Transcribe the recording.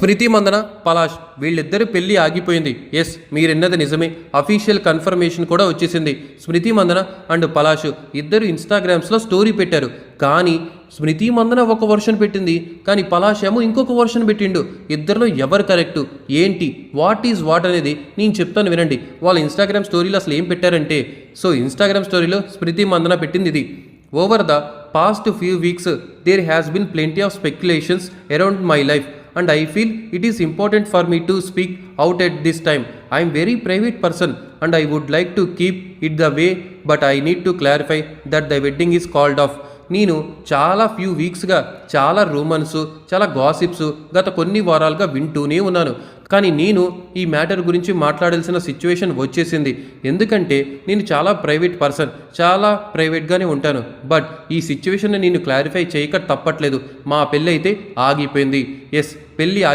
స్మృతి మందన పలాష్ వీళ్ళిద్దరి పెళ్ళి ఆగిపోయింది. ఎస్ మీరెన్నది నిజమే. అఫీషియల్ కన్ఫర్మేషన్ కూడా వచ్చేసింది. స్మృతి మందన అండ్ పలాష్ ఇద్దరు ఇన్స్టాగ్రామ్స్లో స్టోరీ పెట్టారు. కానీ స్మృతి మందన ఒక వర్షన్ పెట్టింది. కానీ పలాష్ ఏమో ఇంకొక వర్షన్ పెట్టిండు. ఇద్దరిలో ఎవరు కరెక్టు ఏంటి? వాట్ ఈజ్ వాట్ అనేది నేను చెప్తాను వినండి. వాళ్ళ ఇన్స్టాగ్రామ్ స్టోరీలో అసలు ఏం పెట్టారంటే సో ఇన్స్టాగ్రామ్ స్టోరీలో స్మృతి మందన పెట్టింది ఇది. Over the past few weeks there has been plenty of speculations around my life and I feel it is important for me to speak out at this time I'm very private person and I would like to keep it the way but I need to clarify that the wedding is called off నేను చాలా few వీక్స్గా చాలా రూమన్స్ చాలా gossips గత కొన్ని వారాలుగా వింటూనే ఉన్నాను. కానీ నేను ఈ మ్యాటర్ గురించి మాట్లాడాల్సిన సిచ్యువేషన్ వచ్చేసింది. ఎందుకంటే నేను చాలా ప్రైవేట్ పర్సన్ చాలా ప్రైవేట్గానే ఉంటాను. బట్ ఈ సిచ్యువేషన్ నేను క్లారిఫై చేయక తప్పట్లేదు. మా పెళ్ళి అయితే ఆగిపోయింది. ఎస్ పెళ్ళి ఆగి